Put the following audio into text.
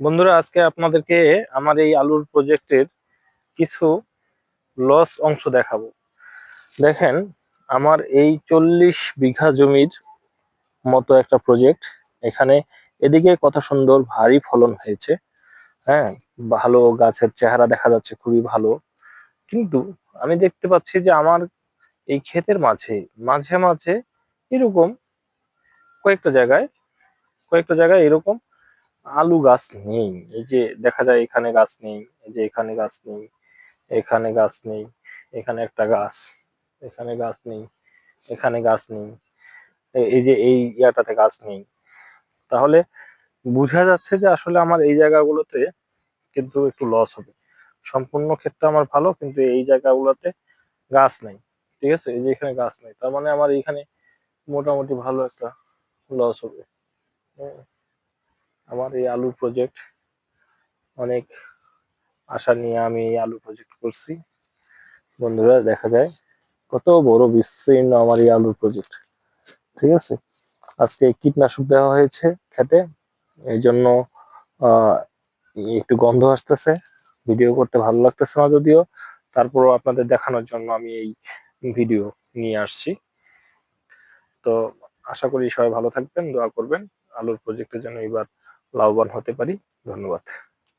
বন্ধুরা, আজকে আপনাদেরকে আমার এই আলুর প্রজেক্টের কিছু লস অংশ দেখাবো। দেখেন, আমার এই চল্লিশ বিঘা জমির মতো একটা প্রজেক্ট এখানে এদিকে কত সুন্দর ভারী ফলন হয়েছে। হ্যাঁ ভালো গাছের চেহারা দেখা যাচ্ছে, খুবই ভালো। কিন্তু আমি দেখতে পাচ্ছি যে আমার এই ক্ষেতের মাঝে মাঝে মাঝে এরকম কয়েকটা জায়গায় কয়েকটা জায়গায় এরকম আলু গাছ নেই। এই যে দেখা যায় এখানে গাছ নেই, এই যে এখানে গাছ নেই, এখানে গাছ নেই, এখানে একটা গাছ, এখানে গাছ নেই, এখানে গাছ নেই, এই যে এই ইয়াটাতে গাছ নেই। তাহলে বোঝা যাচ্ছে যে আসলে আমার এই জায়গাগুলোতে কিন্তু একটু লস হবে। সম্পূর্ণ ক্ষেত্রে আমার ভালো, কিন্তু এই জায়গাগুলোতে গাছ নেই। ঠিক আছে? এই যে এখানে গাছ নেই, তার মানে আমার এখানে মোটামুটি ভালো একটা লস হবে। হুম। আমার এই আলু প্রজেক্ট অনেক আশা নিয়ে আমি এই আলু প্রজেক্ট করছি। বন্ধুরা, দেখা যায় কত বড় বিস্তীর্ণ আমার এই আলুর প্রজেক্ট ঠিক আছে? আজকে কীটনাশক দেওয়া হয়েছে খেতে, এই জন্য একটু গন্ধ আসতেছে। ভিডিও করতে ভালো লাগতেছে না যদিও, তারপরও আপনাদের দেখানোর জন্য আমি এই ভিডিও নিয়ে আসছি। তো আশা করি সবাই ভালো থাকবেন, দোয়া করবেন। আলুর প্রজেক্টে যেন এবার লাভবান হতে পারি। ধন্যবাদ।